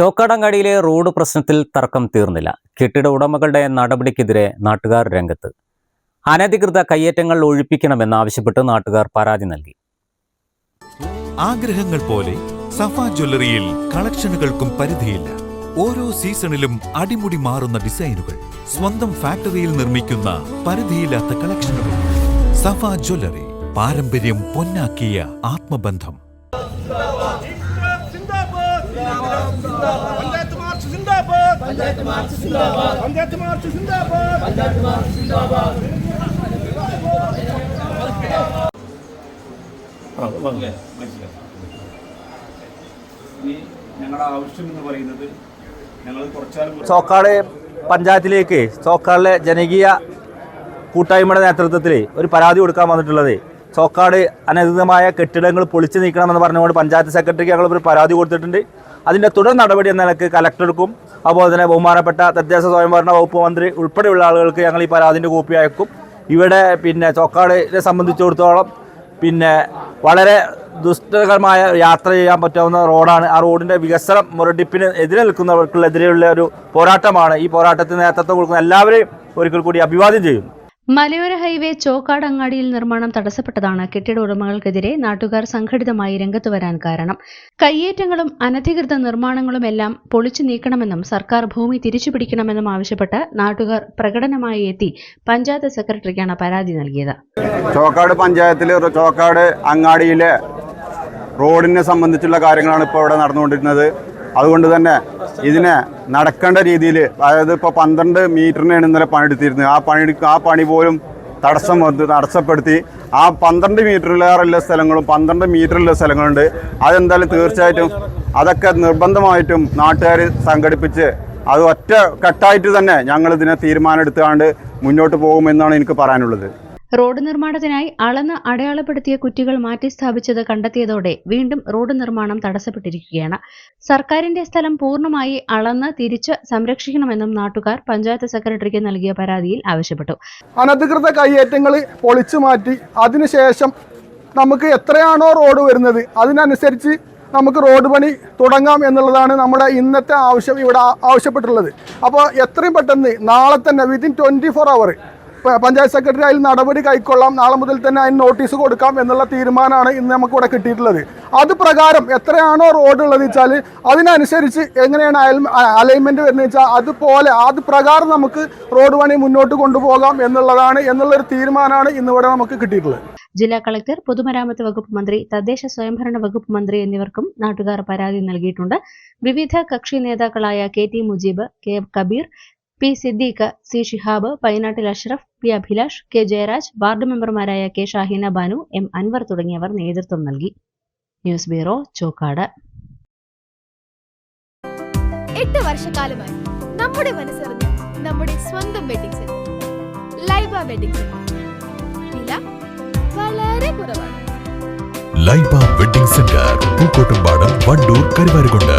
ചോക്കാടങ്ങാടിയിലെ road പ്രശ്നത്തിൽ തർക്കം തീർന്നില്ല. കെട്ടിട ഉടമകളുടെ നടപടിക്കെതിരെ നാട്ടുകാർ രംഗത്ത്. അനധികൃത കയ്യേറ്റങ്ങൾ ഒഴിപ്പിക്കണമെന്നാവശ്യപ്പെട്ട് നാട്ടുകാർ പരാതി നൽകി. ആഗ്രഹങ്ങൾ പോലെ സഫ ജ്വല്ലറിയിൽ കളക്ഷനുകൾക്കും പരിധിയില്ല. ഓരോ സീസണിലും അടിമുടി മാറുന്ന ഡിസൈനുകൾ സ്വന്തം ഫാക്ടറിയിൽ നിർമ്മിക്കുന്ന പരിധിയില്ലാത്ത കളക്ഷനുകൾ. സഫ ജ്വല്ലറി പാരമ്പര്യം പൊന്നാക്കിയ ആത്മബന്ധം. പഞ്ചായത്ത് മാർച്ച് സിന്ദാബാദ്. പഞ്ചായത്ത് മാർച്ച് സിന്ദാബാദ്. പഞ്ചായത്ത് മാർച്ച് സിന്ദാബാദ്. പഞ്ചായത്ത് മാർച്ച് സിന്ദാബാദ്. ഞങ്ങളുടെ ആവശ്യം എന്ന് പറയുന്നത് ഞങ്ങൾ കുറച്ചാലും ചോക്കാട് പഞ്ചായത്തിലേക്ക് ചോക്കാടിലെ ജനകീയ കൂട്ടായ്മയുടെ നേതൃത്വത്തിൽ ഒരു പരാതി കൊടുക്കാൻ വന്നിട്ടുള്ളത്. ചോക്കാട് അനധികൃതമായ കെട്ടിടങ്ങൾ പൊളിച്ചു നീക്കണമെന്ന് പറഞ്ഞുകൊണ്ട് പഞ്ചായത്ത് സെക്രട്ടറിക്ക് ഞങ്ങൾ ഒരു പരാതി കൊടുത്തിട്ടുണ്ട്. അതിന്റെ തുടർ നടപടി എന്ന നിലയ്ക്ക് കലക്ടർക്കും അതുപോലെ തന്നെ ബഹുമാനപ്പെട്ട തദ്ദേശ സ്വയംഭരണ വകുപ്പ് മന്ത്രി ഉൾപ്പെടെയുള്ള ആളുകൾക്ക് ഞങ്ങൾ ഈ പരാതിന്റെ കോപ്പി അയക്കും. ഇവിടെ പിന്നെ ചോക്കാടിനെ സംബന്ധിച്ചിടത്തോളം പിന്നെ വളരെ ദുഷ്ടകരമായ യാത്ര ചെയ്യാൻ പറ്റാവുന്ന റോഡാണ്. ആ റോഡിന്റെ വികസനം മുരടിപ്പിന് എതിരെ നിൽക്കുന്നവർക്കുള്ളെതിരെയുള്ള ഒരു പോരാട്ടമാണ്. ഈ പോരാട്ടത്തിന് നേതൃത്വം കൊടുക്കുന്ന എല്ലാവരെയും ഒരിക്കൽ കൂടി അഭിവാദ്യം ചെയ്യുന്നു. മലയോര ഹൈവേ ചോക്കാട് അങ്ങാടിയിൽ നിർമ്മാണം തടസ്സപ്പെട്ടതാണ്. കെട്ടിട ഉടമകൾക്കെതിരെ നാട്ടുകാർ സംഘടിതമായി രംഗത്ത് വരാൻ കാരണം. കയ്യേറ്റങ്ങളും അനധികൃത നിർമ്മാണങ്ങളുമെല്ലാം പൊളിച്ചു നീക്കണമെന്നും സർക്കാർ ഭൂമി തിരിച്ചുപിടിക്കണമെന്നും ആവശ്യപ്പെട്ട് നാട്ടുകാർ പ്രകടനമായി എത്തി. പഞ്ചായത്ത് സെക്രട്ടറിക്കാണ് പരാതി നൽകിയത്. ചോക്കാട് പഞ്ചായത്തിലെ ചോക്കാട് അങ്ങാടിയിലെ റോഡിനെ സംബന്ധിച്ചുള്ള കാര്യങ്ങളാണ് ഇപ്പോൾ ഇവിടെ നടന്നുകൊണ്ടിരുന്നത്. അതുകൊണ്ട് തന്നെ ഇതിനെ നടക്കേണ്ട രീതിയിൽ അതായത് ഇപ്പോൾ പന്ത്രണ്ട് മീറ്ററിനാണ് ഇന്നലെ പണിയെടുത്തിരുന്നത്. ആ പണി ആ പണി പോലും തടസ്സം വന്ന് തടസ്സപ്പെടുത്തി. ആ പന്ത്രണ്ട് മീറ്ററിലേറെയുള്ള സ്ഥലങ്ങളും പന്ത്രണ്ട് മീറ്ററിലുള്ള സ്ഥലങ്ങളുണ്ട്. അതെന്തായാലും തീർച്ചയായിട്ടും അതൊക്കെ നിർബന്ധമായിട്ടും നാട്ടുകാർ സംഘടിപ്പിച്ച് അത് ഒറ്റ കെട്ടായിട്ട് തന്നെ ഞങ്ങളിതിനെ തീരുമാനം എടുത്തുകൊണ്ട് മുന്നോട്ട് പോകുമെന്നാണ് എനിക്ക് പറയാനുള്ളത്. റോഡ് നിർമ്മാണത്തിനായി അളന്ന് അടയാളപ്പെടുത്തിയ കുറ്റികൾ മാറ്റി സ്ഥാപിച്ചത് കണ്ടെത്തിയതോടെ വീണ്ടും റോഡ് നിർമ്മാണം തടസ്സപ്പെട്ടിരിക്കുകയാണ്. സർക്കാരിന്റെ സ്ഥലം പൂർണമായി അളന്ന് തിരിച്ച് സംരക്ഷിക്കണമെന്നും നാട്ടുകാർ പഞ്ചായത്ത് സെക്രട്ടറിക്ക് നൽകിയ പരാതിയിൽ ആവശ്യപ്പെട്ടു. അനധികൃത കയ്യേറ്റങ്ങൾ പൊളിച്ചു മാറ്റി അതിനുശേഷം നമുക്ക് എത്രയാണോ റോഡ് വരുന്നത് അതിനനുസരിച്ച് നമുക്ക് റോഡ് പണി തുടങ്ങാം എന്നുള്ളതാണ് നമ്മുടെ ഇന്നത്തെ ആവശ്യം ഇവിടെ ആവശ്യപ്പെട്ടുള്ളത് അപ്പോൾ എത്രയും പെട്ടെന്ന് നാളെ തന്നെ within twenty four hour panchayat secretary അതിൽ നടപടി കൈക്കൊള്ളാം. നാളെ മുതൽ തന്നെ അതിന് നോട്ടീസ് കൊടുക്കാം എന്നുള്ള തീരുമാനമാണ് ഇന്ന് നമുക്ക് ഇവിടെ കിട്ടിയിട്ടുള്ളത്. അത് പ്രകാരം എത്രയാണോ റോഡ് ഉള്ളത് വെച്ചാൽ അതിനനുസരിച്ച് എങ്ങനെയാണ് അയൽ അലൈൻമെന്റ് വരുന്നത് വെച്ചാൽ അതുപോലെ അത് പ്രകാരം നമുക്ക് റോഡ് പണി മുന്നോട്ട് കൊണ്ടുപോകാം എന്നുള്ളതാണ് എന്നുള്ളൊരു തീരുമാനമാണ് ഇന്നിവിടെ നമുക്ക് കിട്ടിയിട്ടുള്ളത്. ജില്ലാ കളക്ടർ പൊതുമരാമത്ത് വകുപ്പ് മന്ത്രി തദ്ദേശ സ്വയംഭരണ വകുപ്പ് മന്ത്രി എന്നിവർക്കും നാട്ടുകാർ പരാതി നൽകിയിട്ടുണ്ട്. വിവിധ കക്ഷി നേതാക്കളായ K T Mujeeb K Kabeer P Siddique C Shihab Painattil Ashraf P Abhilash K Jayaraj ward മെമ്പർമാരായ കെ ഷാഹിന ബാനു എം അൻവർ തുടങ്ങിയവർ നേതൃത്വം നൽകി. News bureau Chokkad. എട്ട് വർഷക്കാലമായി നമ്മുടെ മനസ്സറിഞ്ഞ് നമ്മുടെ സ്വന്തം wedding centre Laiba wedding centre വില വളരെ കുറവാണ്. Laiba wedding centre Pookkottumpadam Wandoor Karuvarakundu.